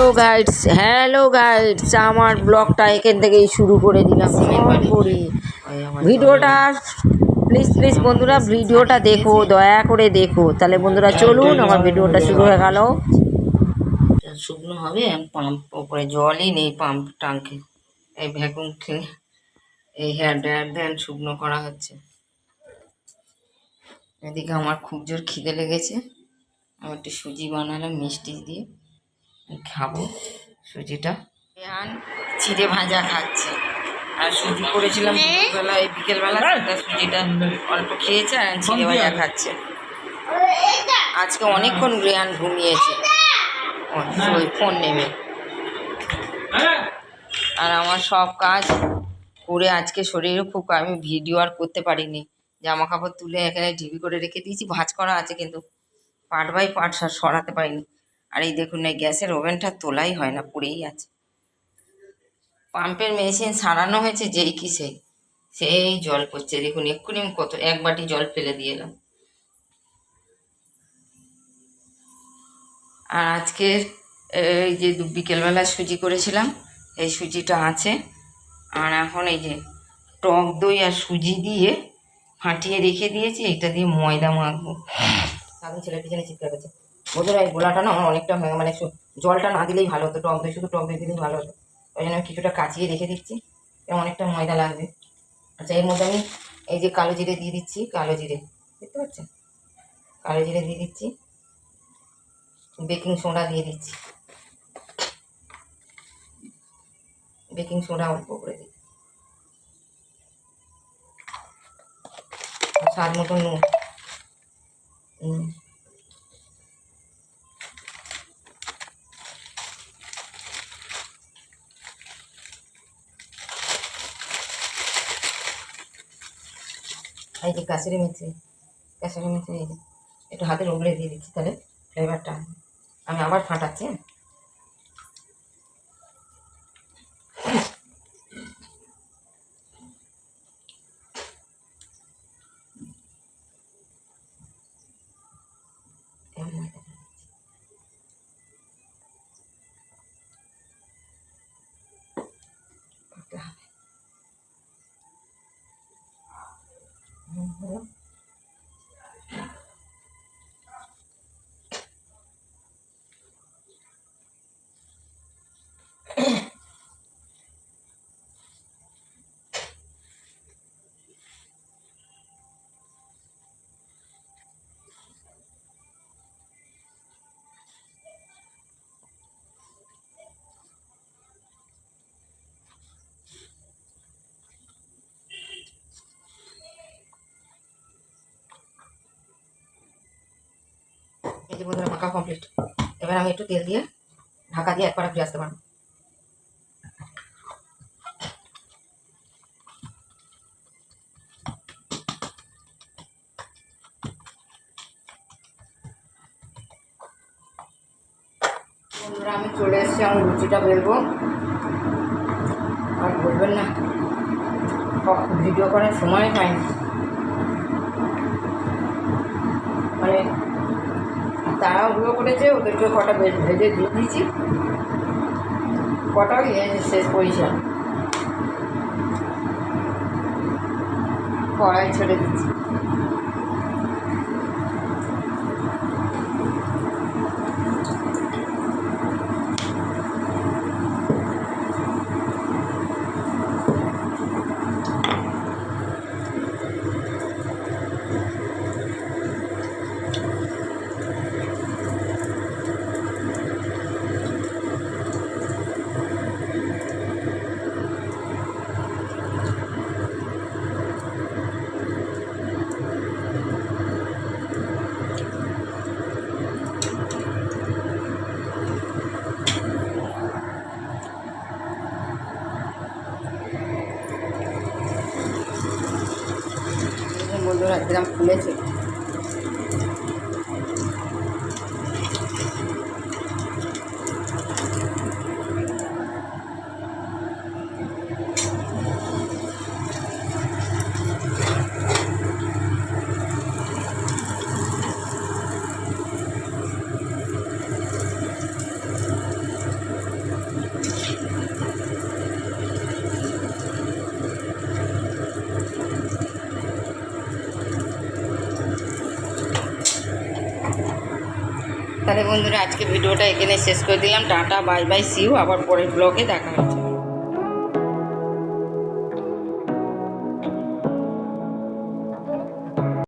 Hello guides hello guides আমার ব্লগটা এখান থেকেই শুরু করে দিলাম করে ভিডিওটা প্লিজ প্লিজ বন্ধুরা, ভিডিওটা দেখো, দয়া করে দেখো। তাহলে বন্ধুরা, চলুন, আমার ভিডিওটা শুরু হয়ে গেল। শুকনো হবে পাম্প ওপরে জলই নেই পাম্প টাঙ্কে এই ভ্যাকুম ক্লিন এই হেয়ার ড্রায়ার দেন শুকনো করা হচ্ছে। এদিকে আমার খুব জোর খিদে লেগেছে। আমি একটু সুজি বানালাম, মিষ্টি দিয়ে। খাব সুজিটা। রেহান চিড়ে ভাজা খাচ্ছে। আর সুজি করেছিলাম বিকেলবেলা এই বিকেলবেলা সেটা সুজিটা অল্প খেয়েছে আর চিড়ে ভাজা খাচ্ছে। আজকে অনেকক্ষণ রেহান ঘুমিয়েছে। ওই ফোন নেবে। আর আমার সব কাজ করে আজকে শরীরে খুব আমি ভিডিও আর করতে পারিনি। জামা কাপড় তুলে এখানে ঢিবি করে রেখে দিয়েছি। ভাঁজ করা আছে কিন্তু পার্ট বাই পার্ট সরাতে পারিনি। আর এই দেখুন এই গ্যাসের ওভেনটা তোলাই হয় না পড়েই আছে। পাম্পের মেশিন সারানো হয়েছে যেই কি সেই। সেই জল পড়ছে দেখুন এক্ষুনি আমি কত এক বাটি জল ফেলে দিয়ে এলাম। আর আজকের এই যে দু- বিকেলবেলা সুজি করেছিলাম এই সুজিটা আছে। আর এখন এই যে টক দই আর সুজি দিয়ে ফাটিয়ে রেখে দিয়েছি এটা দিয়ে ময়দা মাখবো। সাধু ছেলের পিছনে চিৎকার করছে। বন্ধুরা এই গোলাটা না আমার অনেকটা মানে জলটা না দিলেই ভালো হতো, টক দই, শুধু টক দই দিলেই ভালো হতো। ওই জন্য কিছুটা কাচিয়ে রেখে দিচ্ছি। এর অনেকটা ময়দা লাগবে। আচ্ছা এর মধ্যে আমি এই যে কালো জিরে দিয়ে দিচ্ছি, কালো জিরে। দেখতে পাচ্ছেন? কালো জিরে দিয়ে দিচ্ছি। বেকিং সোডা দিয়ে দিচ্ছি। বেকিং সোডা অল্প করে দিই। স্বাদ মতো নুন। হুম। এই যে কাশিরি মেথি কাশের মেথি একটু হাতের উগড়ে দিয়ে দিচ্ছি তাহলে ফ্লেভারটা আমি আবার ফাটাচ্ছি যে বন্ধুরা মাখা কমপ্লিট এবার আমি একটু তেল দিয়ে ঢাকা দিয়ে একবার ফিরে আসতে পারব। আমি চলে এসেছি, আমি লুচিটা বেলবো। আর বলবেন না ভিডিও করার সময় পাইনি মানে তাড়াহুড়ো করেছে ওদেরকে কটা ভেজে দিয়ে দিয়েছি। কটা ইয়ে শেষ পজিশন। কড়াই ছেড়ে দিচ্ছি। বন্ধুরা একদম ফুলেছে তাহলে বন্ধুরা, আজকে ভিডিওটা এখানে শেষ করে দিলাম। টাটা, বাই বাই সিউ আবার পরের ব্লগে দেখা হচ্ছে।